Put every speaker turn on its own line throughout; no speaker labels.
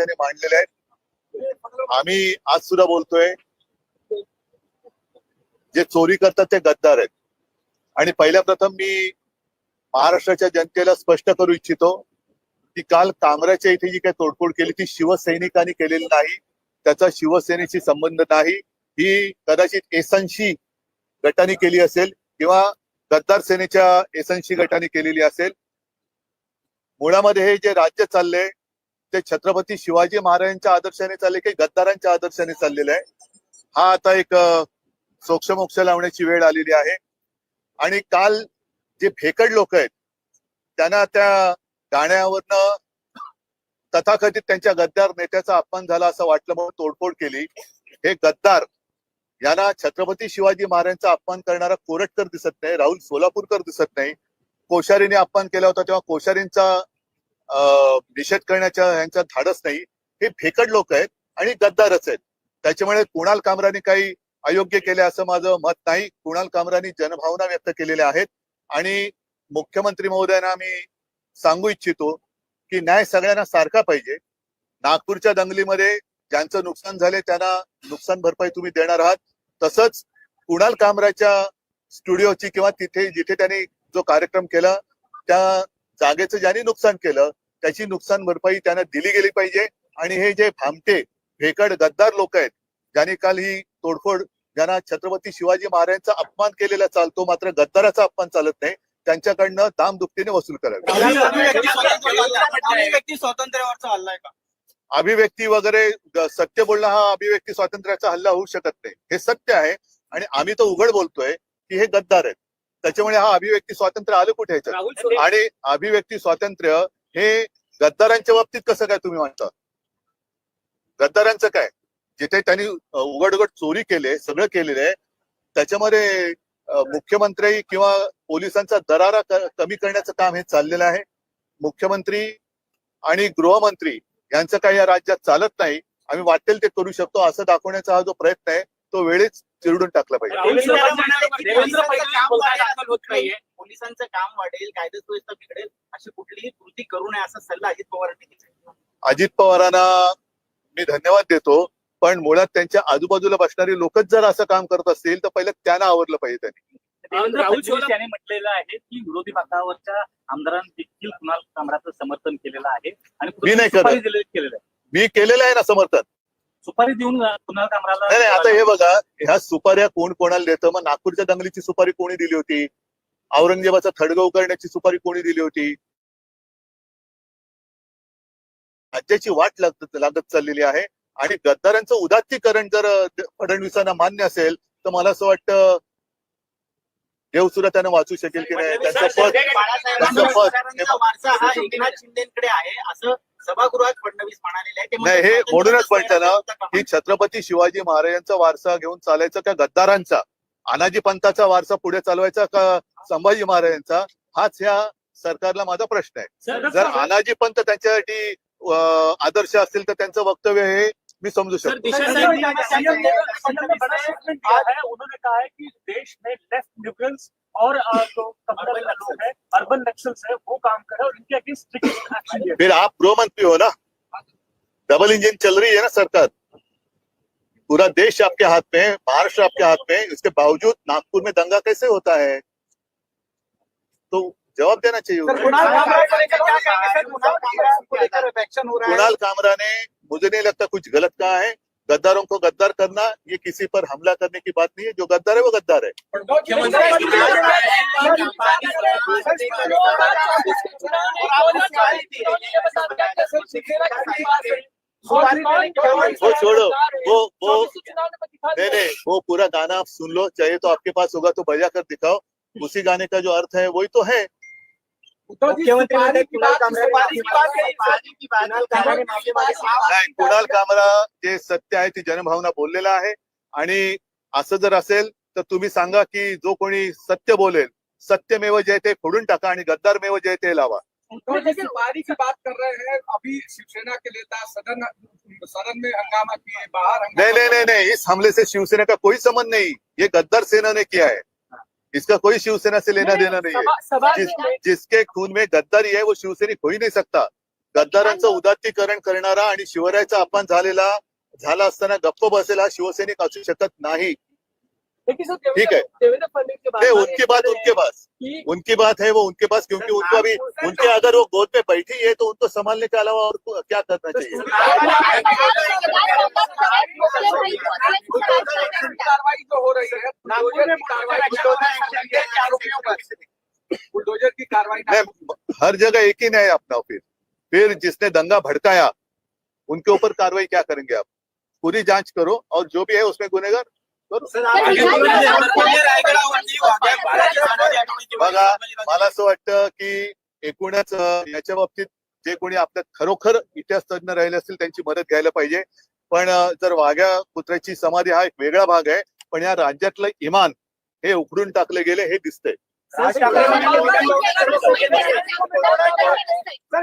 त्यांनी मांडलेले आहेत. आम्ही आज सुद्धा बोलतोय. जे चोरी करतात ते गद्दार आहेत. आणि पहिल्या प्रथम मी महाराष्ट्राच्या जनतेला स्पष्ट करू इच्छितो की काल कामराच्या इथे जी काही तोडफोड केली ती शिवसैनिकांनी केलेली नाही. त्याचा शिवसेनेशी संबंध नाही. ही कदाचित एसनशी गटाने केली असेल किंवा गद्दार सेनेच्या एसनशी गटाने केलेली असेल. मुळामध्ये हे जे राज्य चाललंय ते छत्रपती शिवाजी महाराजांच्या आदर्शाने चालले की गद्दारांच्या आदर्शाने चाललेलं आहे. हा आता एक सोक्षमोक्ष लावण्याची वेळ आलेली आहे. आणि काल जे फेकड लोक आहेत त्यांना त्या गाण्यावरनं तथाकथित त्यांच्या गद्दार नेत्याचा अपमान झाला असं वाटलं म्हणून तोडफोड केली. हे गद्दार यांना छत्रपती शिवाजी महाराजांचा अपमान करणारा कोरटकर दिसत नाही राहुल सोलापूरकर दिसत नाही. कोश्यारीने अपमान केला होता तेव्हा कोश्यारींचा निषेध करण्याच्या यांचा धाडस नाही. हे फेकड लोक आहेत आणि गद्दारच आहेत. त्याच्यामुळे कुणाल कामराने काही अयोग्य केले असं माझं मत नाही. कुणाल कामरानी जनभावना व्यक्त केलेल्या आहेत. आणि मुख्यमंत्री महोदयांना मी सांगू इच्छितो की न्याय सगळ्यांना सारखा पाहिजे. नागपूरच्या दंगलीमध्ये ज्यांचं नुकसान झाले त्यांना नुकसान भरपाई तुम्ही देणार आहात. तसंच कुणाल कामराच्या स्टुडिओची किंवा तिथे जिथे त्यांनी जो कार्यक्रम केला त्या जागेचं ज्यांनी नुकसान केलं त्याची नुकसान भरपाई त्यांना दिली गेली पाहिजे. आणि हे जे भामटे भेकड गद्दार लोक आहेत ज्यांनी काल ही तोडफोड ज्यांना छत्रपती शिवाजी महाराजांचा अपमान केलेला चालतो मात्र गद्दाराचा अपमान चालत नाही त्यांच्याकडनं दाम दुपटीने वसूल करावे.
अभिव्यक्ती स्वातंत्र्यावरचा हल्ला आहे का?
अभिव्यक्ती वगैरे सत्य बोलणं हा अभिव्यक्ती स्वातंत्र्याचा हल्ला होऊ शकत नाही. हे सत्य आहे आणि आम्ही तर उघड बोलतोय की हे गद्दार आहेत. त्याच्यामुळे हा अभिव्यक्ती स्वातंत्र्य आलं कुठे आणि अभिव्यक्ती स्वातंत्र्य हे गद्दारांच्या बाबतीत कसं काय तुम्ही म्हणता? गद्दारांचं काय? जिथे त्यांनी उघड उघड चोरी केले सगळं केलेलं आहे त्याच्यामध्ये मुख्यमंत्री किंवा पोलिसांचा दरारा कमी करण्याचं काम हे चाललेलं आहे. मुख्यमंत्री आणि गृहमंत्री यांचं काही या राज्यात चालत नाही. आम्ही वाटेल ते करू शकतो असं दाखवण्याचा हा जो प्रयत्न आहे तो वेळेच चिरडून टाकला पाहिजे.
पोलिसांचं काम वाढेल,
दाखल होत नाहीये.
पोलिसांचं काम वाढेल कायदा सुव्यवस्था बिघडेल अशी कुठलीही कृती करू नये असा सल्ला अजित पवारांनी
अजित पवारांना मी धन्यवाद देतो पण मुळात त्यांच्या आजूबाजूला बसणारी लोकच जर असं काम करत असतील तर पहिलं त्यांना आवरलं पाहिजे त्यांनी.
यांनी म्हटलेलं आहे की विरोधी पक्षावरच्या आमदारांनी देखील कुणाल कामराचं समर्थन केलेलं आहे. आणि
मी नाही
केलेलं आहे.
मी केलेलं आहे ना समर्थन.
सुपारी देऊन कुणाल कामराला
नाही नाही, आता हे बघा ह्या सुपाऱ्या कोण कोणाला देतं? मग नागपूरच्या दंगलीची सुपारी कोणी दिली होती? औरंगजेबाचा थडगव करण्याची सुपारी कोणी दिली होती? राज्याची वाट लागत लागत चाललेली आहे. आणि गद्दारांचं उदात्तीकरण जर फडणवीसांना मान्य असेल तर मला असं वाटतं देव सुद्धा त्यांना वाचू शकेल की नाही. त्यांचं पद त्यांचं पद
हा एकनाथ शिंदेकडे आहे असं सभागृहात फडणवीस म्हणालेले आहे ते
नाही, हे म्हणूनच म्हणतं ना,
का?
छत्रपती शिवाजी महाराजांचा वारसा घेऊन चालायचा का गद्दारांचा? अनाजी पंथाचा वारसा पुढे चालवायचा का संभाजी महाराजांचा? हाच ह्या सरकारला माझा प्रश्न आहे. जर अनाजी पंथ त्यांच्यासाठी आदर्श असतील तर त्यांचं वक्तव्य हे मी समजू
सर
शकतो.
दिशा
उन्होंने कहा है कि में लेफ्ट लिबरल्स और लोग हैं अर्बन नक्सल्स है वो काम करे और इनके अगेंस्ट स्ट्रिक्ट एक्शन
फिर आप गृह मंत्री हो ना? डबल इंजन चल रही है ना सरकार? पूरा देश आपके हाथ में है महाराष्ट्र आपके हाथ में है इसके बावजूद नागपुर में दंगा कैसे होता है? तो जवाब देना चाहिए
सर,
उन्हें।
कुणाल कामरा को लेकर क्या कहेंगे सर कुणाल कामरा को लेकर एक्शन हो रहा है।
कुणाल कामरा ने मुझे नहीं लगता कुछ गलत कहा है। गद्दारों को गद्दार करना ये किसी पर हमला करने की बात नहीं है। जो गद्दार है वो गद्दार है। वो छोड़ो वो वो नहीं नहीं वो पूरा गाना आप सुन लो चाहिए तो आपके पास होगा तो बजा कर दिखाओ। उसी गाने का जो अर्थ है वही तो है।
मुख्यमंत्री ने कुणाल कामरा.
नाही कुणाल जे सत्य आहे ती जनभावना बोललेला आहे. आणि असं जर असेल तर तुम्ही सांगा की जो कोणी सत्य बोलेल सत्यमेव जयते फोडून टाका आणि गद्दारमेव जयते लावा.
तो लेकिन पारी की बात कर रहे हैं अभी शिवसेना के नेता सदन सदन में हंगामा किए बाहर
नहीं नहीं नहीं इस हमले से शिवसेना का कोई संबंध नहीं। ये गद्दार सेना ने किया है। इसका कोई शिवसेना से लेना देना नहीं है जिस, जिसके खून में गद्दारी है वो शिवसैनिक हो ही नहीं सकता गद्दारांचं उदात्तीकरण करणारा आणि शिवरायाचा अपमान झालेला झाला असताना गप्प बसेला शिवसैनिक असू शकत नाही ठीक है। नहीं
में
उनकी बात उनके पास उनकी बात है वो उनके पास क्योंकि उनको अभी उनके अगर वो गोद पे बैठी है तो उनको संभालने के अलावा और क्या करना चाहिए
कार्रवाई जो हो रही है बुलडोजर की कार्रवाई आरोपियों पर बुलडोजर की कार्रवाई
नहीं हर जगह एक ही नहीं है अपना फिर। फिर जिसने दंगा भड़काया उनके ऊपर कार्रवाई क्या करेंगे आप? पूरी जांच करो और जो भी है उसमें गुनेगार करो। बघा मला असं वाटतं की एकूणच याच्या बाबतीत जे कोणी आपल्यात खरोखर इतिहास तज्ञ राहिले असतील त्यांची मदत घ्यायला पाहिजे. पण जर वाघ्या कुत्र्याची समाधी हा एक वेगळा भाग आहे पण या राज्यातलं इमान हे उखडून टाकले गेले हे दिसतंय.
सर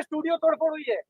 स्टूडियो तोड़फोड़ हुई है